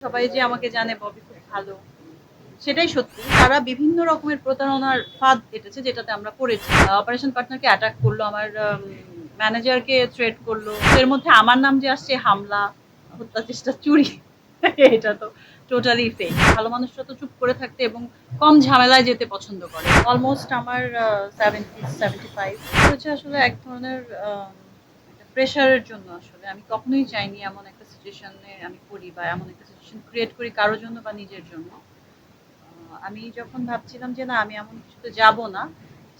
সবাই যে আমাকে জানে, ববি খুব ভালো। সেটাই সত্যি। তারা বিভিন্ন রকমের প্রতারণার ফাঁদ এটেছে যেটাতে আমরা পড়েছি। অপারেশন পার্টনারকে অ্যাটাক করল, আমার ম্যানেজারকে থ্রেট করল। এর মধ্যে আমার নাম যে আসছে, হামলা, হত্যা চেষ্টা, চুরি, এটা তো টোটালি ফেক ভালো মানুষরা তো চুপ করে থাকতে এবং কম ঝামেলায় যেতে পছন্দ করে। অলমোস্ট আমার সেভেন্টি সেভেন্টি ফাইভ হচ্ছে আসলে এক ধরনের প্রেশারের জন্য আসলে। আমি কখনোই চাইনি এমন একটা সিচুয়েশনে আমি পড়ি বা এমন একটা সিচুয়েশন ক্রিয়েট করি কারোর জন্য বা নিজের জন্য। আমি যখন ভাবছিলাম যে না, আমি এমন কিছুতে যাব না,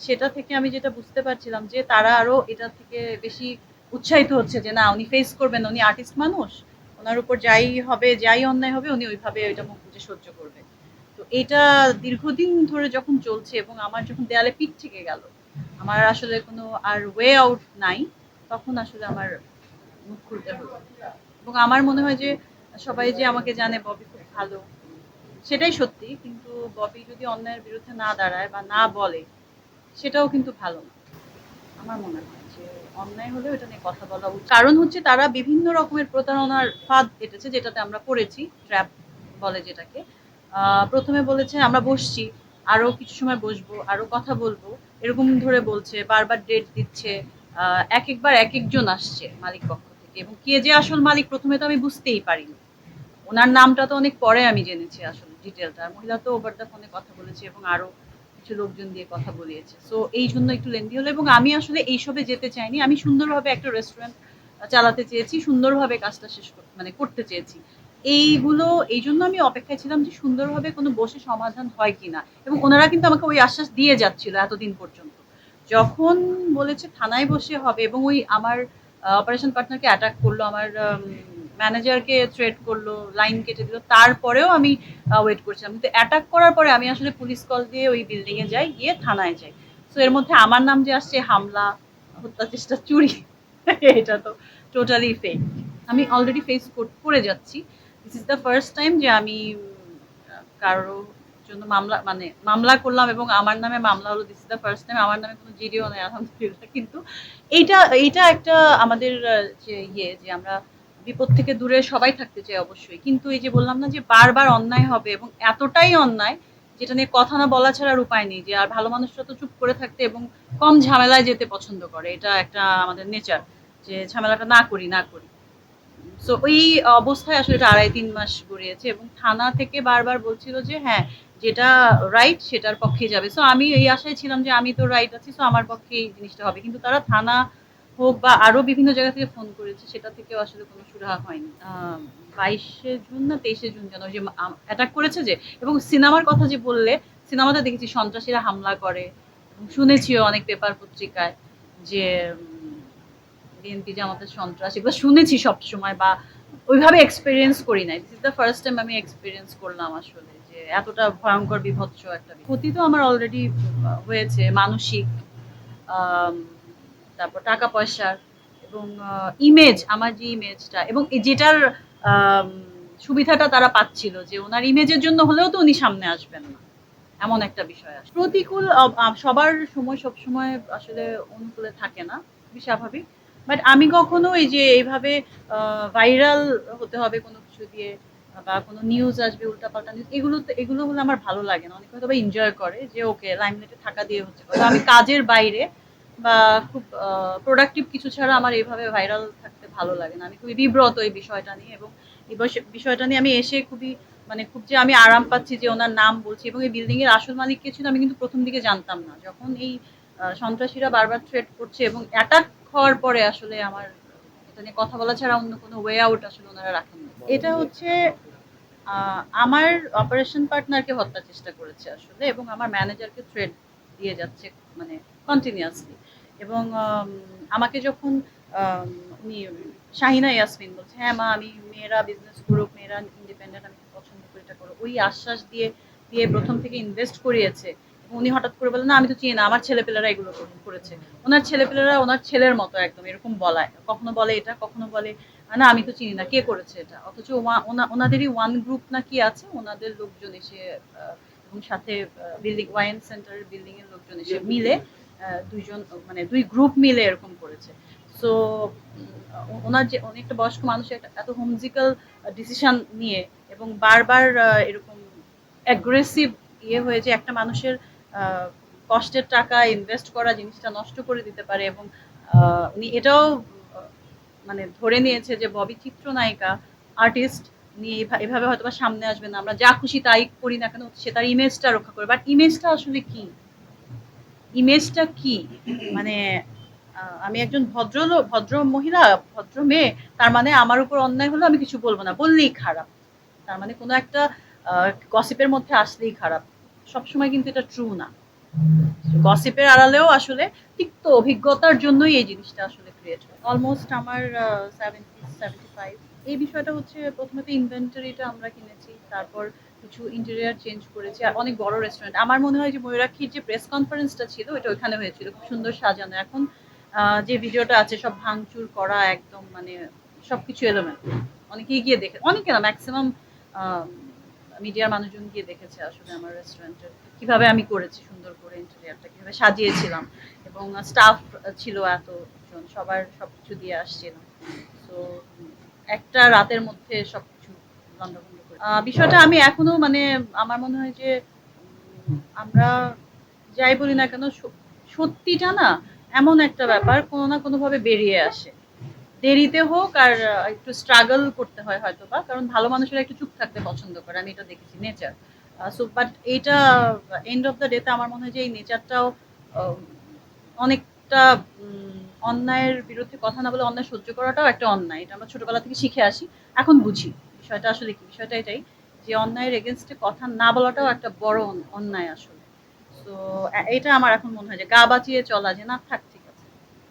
সেটা থেকে আমি যেটা বুঝতে পারছিলাম যে তারা আরও এটা থেকে বেশি উৎসাহিত হচ্ছে যে না, উনি ফেস করবেন, উনি আর্টিস্ট মানুষ, ওনার উপর যাই হবে, যাই অন্যায় হবে, উনি ওইভাবে ওইটা মুখ বুঝে সহ্য করবে। তো এটা দীর্ঘদিন ধরে যখন চলছে এবং আমার যখন দেয়ালে পিঠ থেকে গেল, আমার আসলে কোনো আর ওয়ে আউট নাই। তখন আসলে আমার মুখ খুলতে হলো। এবং আমার মনে হয় যে সবাই যে আমাকে জানে ববি খুব ভালো, সেটাই সত্যি। কিন্তু ববি যদি অন্যায়ের বিরুদ্ধে না দাঁড়ায় বা না বলে, সেটাও কিন্তু ভালো না। আমার মনে হয় যে অন্যায় হলেও এটা নিয়ে কথা বলা উচিত। কারণ হচ্ছে তারা বিভিন্ন রকমের প্রতারণার ফাঁদ এটেছে, যেটাতে আমরা পড়েছি, ট্র্যাপ বলে যেটাকে। প্রথমে বলেছে, আমরা বসছি, আরও কিছু সময় বসবো, আরও কথা বলব। এরকম ধরে বলছে, বারবার ডেট দিচ্ছে এক একবার এক একজন আসছে মালিক পক্ষ থেকে। এবং কে যে আসল মালিক প্রথমে তো আমি বুঝতেই পারিনি। ওনার নামটা তো অনেক পরে আমি জেনেছি আসলে ডিটেলটা মহিলা তো ওভার দ্য ফোনে কথা বলেছে এবং আরও কিছু লোকজন দিয়ে কথা বলিয়েছে। সো এই জন্য একটু লেন্দি হলো এবং আমি আসলে এইসবে যেতে চাইনি। আমি সুন্দরভাবে একটা রেস্টুরেন্ট চালাতে চেয়েছি, সুন্দরভাবে কাজটা শেষ মানে করতে চেয়েছি। এইগুলো, এই জন্য আমি অপেক্ষায় ছিলাম যে সুন্দরভাবে কোনো বসে সমাধান হয় কিনা। এবং ওনারা কিন্তু আমাকে ওই আশ্বাস দিয়ে যাচ্ছিল এতদিন পর্যন্ত। যখন বলেছে থানায় বসে হবে এবং ওই আমার অপারেশন পার্টনারকে অ্যাটাক করল, আমার ম্যানেজারকে থ্রেট করল লাইন কেটে দিল, তারপরেও আমি ওয়েট করছিলাম। কিন্তু অ্যাটাক করার পরে আমি আসলে পুলিশ কল দিয়ে ওই বিল্ডিংয়ে যাই, গিয়ে থানায় যাই। সো এর মধ্যে আমার নাম যে আসছে, হামলা, হত্যা চেষ্টা, চুরি, এটা তো টোটালি ফেক আমি অলরেডি ফেস করে যাচ্ছি। This is the first time যে আমি কারও জন্য মামলা মানে মামলা করলাম এবং আমার নামে মামলা হলো দিস দ্য ফার্স্ট টাইম আমার নামে কোনো জিডিও নেই, আলহামদুলিল্লাহ। কিন্তু এইটা এইটা একটা আমাদের যে ইয়ে যে আমরা বিপদ থেকে দূরে সবাই থাকতে চাই অবশ্যই। কিন্তু এই যে বললাম না যে বারবার অন্যায় হবে এবং এতটাই অন্যায়, যেটা নিয়ে কথা না বলা ছাড়া উপায় নেই, যে আর ভালো মানুষরা তো চুপ করে থাকতে এবং কম ঝামেলায় যেতে পছন্দ করে, এটা একটা আমাদের নেচার যে ঝামেলাটা না করি না করি। সো ওই অবস্থায় আসলে এটা আড়াই, তিন মাস গড়িয়েছে এবং থানা থেকে বারবার বলছিল যে হ্যাঁ যেটা রাইট সেটার পক্ষে যাবে। সো আমি এই আশায় ছিলাম যে আমি তো রাইট আছি সো আমার পক্ষে এই জিনিসটা হবে। কিন্তু তারা থানা হোক বা আরও বিভিন্ন জায়গা থেকে ফোন করেছে, সেটা থেকেও আসলে কোনো সুরাহা হয়নি। বাইশে জুন না তেইশে জুন যেন যে অ্যাটাক করেছে যে, এবং সিনেমার কথা যে বললে, সিনেমাতে দেখেছি সন্ত্রাসীরা হামলা করে। শুনেছিও অনেক পেপার পত্রিকায় যে বিএনপি যে আমাদের সন্ত্রাস, এগুলো শুনেছি সব সময় বা ওইভাবে এক্সপিরিয়েন্স করি নাই। This is the first time আমি এক্সপিরিয়েন্স করলাম আসলে। এতটা ভয়ঙ্কর, বিভৎস একটা ক্ষতি তো আমার অলরেডি হয়েছে, মানসিক তারপর টাকা পয়সার এবং ইমেজ আমার যে ইমেজটা এবং যেটার সুবিধাটা তারা পাচ্ছিল যে ওনার ইমেজের জন্য হলেও তো উনি সামনে আসবেন না। এমন একটা বিষয় আছে প্রতিকূল সবার সময়, সব সময় আসলে অনুকূলে থাকে না, স্বাভাবিক। বাট আমি কখনো এই যে এইভাবে ভাইরাল হতে হবে কোনো কিছু দিয়ে বা কোনো নিউজ আসবে, উল্টাপাল্টা নিউজ এগুলো তো- এগুলো হলে আমার ভালো লাগে না। অনেকে হয়তো এনজয় করে যে ওকে লাইমলাইটে থাকা দিয়ে হচ্ছে। আমি কাজের বাইরে বা খুব প্রোডাক্টিভ কিছু ছাড়া আমার এইভাবে ভাইরাল থাকতে ভালো লাগে না। আমি খুবই বিব্রত এই বিষয়টা নিয়ে এবং এই বিষয়টা নিয়ে আমি এসে খুবই মানে খুব যে আমি আরাম পাচ্ছি যে ওনার নাম বলছি এবং এই বিল্ডিং এর আসল মালিক কে ছিল, আমি কিন্তু প্রথম দিকে জানতাম না। যখন এই সন্ত্রাসীরা বারবার থ্রেট করছে এবং অ্যাটাক হওয়ার পরে আসলে আমার এটা নিয়ে কথা বলা ছাড়া অন্য কোনো ওয়ে আউট আসলে ওনারা রাখেন এটা হচ্ছে আমার অপারেশন পার্টনারকে হত্যার চেষ্টা করেছে আসলে এবং আমার ম্যানেজারকে থ্রেড দিয়ে যাচ্ছে মানে কন্টিনিউয়াসলি এবং আমাকে যখন উনি শাহিনা ইয়াসমিন বলছে হ্যাঁ মা, আমি মেয়েরা বিজনেস করুক, মেয়েরা ইন্ডিপেন্ডেন্ট আমি পছন্দ করি, এটা করো। ওই আশ্বাস দিয়ে দিয়ে প্রথম থেকে ইনভেস্ট করিয়েছে। উনি হঠাৎ করে বললেন না, আমি তো চিনি না, আমার ছেলেপেলেরা এগুলো করেছে। ওনার ছেলেপেলেরা ওনার ছেলের মতো একদম, এরকম বলায়। কখনো বলে এটা, কখনো বলে, না, আমি তো চিনি না, কে করেছে এটা? অথচ ওনাদেরই ওয়ান গ্রুপ না কি আছে, ওনাদের লোকজন এসে এবং সাথে বিল্ডিং ওয়াইন সেন্টারের বিল্ডিং এর লোকজন এসে মিলে দুইজন মানে দুই গ্রুপ মিলে এরকম করেছে। সো ওনার যে অনেকটা বয়স্ক মানুষের একটা এত হোমজিক্যাল ডিসিশন নিয়ে এবং বারবার এরকম অ্যাগ্রেসিভ ইয়ে হয়ে যে একটা মানুষের কষ্টের টাকা ইনভেস্ট করা জিনিসটা নষ্ট করে দিতে পারে এবং উনি এটাও মানে ধরে নিয়েছে যে ববি চিত্রনায়িকা আর্টিস্ট নিয়ে এভাবে হয়তো বা সামনে আসবে না। আমরা যা খুশি তাই করি না কেন সে তার ইমেজটা রক্ষা করে। বাট ইমেজটা আসলে কি? ইমেজটা কি? মানে আমি একজন ভদ্র ভদ্র মহিলা, ভদ্র মেয়ে, তার মানে আমার উপর অন্যায় হলো আমি কিছু বলব না। বললেই খারাপ। তার মানে কোনো একটা গসিপের মধ্যে আসলেই খারাপ। সবসময় কিন্তু এটা ট্রু না। গসিপের আড়ালেও আসলে তিক্ত অভিজ্ঞতার জন্যই এই জিনিসটা আসলে ক্রিয়েট হয়। অলমোস্ট আমার সেভেন্টি ফাইভ এই বিষয়টা হচ্ছে প্রথমে তো ইনভেন্টরিটা আমরা কিনেছি, তারপর কিছু ইন্টেরিয়ার চেঞ্জ করেছি, আর অনেক বড় রেস্টুরেন্ট আমার মনে হয় যে ময়ূরাক্ষীর যে প্রেস কনফারেন্সটা ছিল ওটা ওইখানে হয়েছিল। খুব সুন্দর সাজানো। এখন যে ভিডিওটা আছে, সব ভাঙচুর করা একদম মানে সবকিছু এলোমেলো। অনেকেই গিয়ে দেখে অনেকে না ম্যাক্সিমাম মিডিয়ার মানুষজন গিয়ে দেখেছে আসলে আমার রেস্টুরেন্টের কীভাবে আমি করেছি সুন্দর করে ইন্টেরিয়ারটা কীভাবে সাজিয়েছিলাম এবং স্টাফ ছিল এতজন, সবার সব কিছু দিয়ে আসছিলাম। তো একটা রাতের মধ্যে সবকিছু লন্ডভন্ড করে। বিষয়টা আমি এখনও মানে আমার মনে হয় যে আমরা যাই বলি না কেন সত্যিটা না এমন একটা ব্যাপার কোনো না কোনোভাবে বেরিয়ে আসে। দেরিতে হোক আর একটু স্ট্রাগল করতে হয় হয়তো বা কারণ ভালো মানুষেরা একটু চুপ থাকতে পছন্দ করে, আমি এটা দেখেছি নেচার সো বাট এইটা এন্ড অফ দ্য ডেতে আমার মনে হয় যে এই নেচারটাও অনেকটা অন্যায়ের বিরুদ্ধে কথা না বলে অন্যায় সহ্য করাটাও একটা অন্যায়। এটা আমরা ছোটবেলা থেকে শিখে আসি, এখন বুঝি। বিষয়টা আসলে কি? বিষয়টা এটাই যে অন্যায়ের এগেনস্টে কথা না বলাটাও একটা বড় অন্যায় আসলে। তো এটা আমার এখন মনে হয় যে গা বাঁচিয়ে চলা, যে না, থাক, ঠিক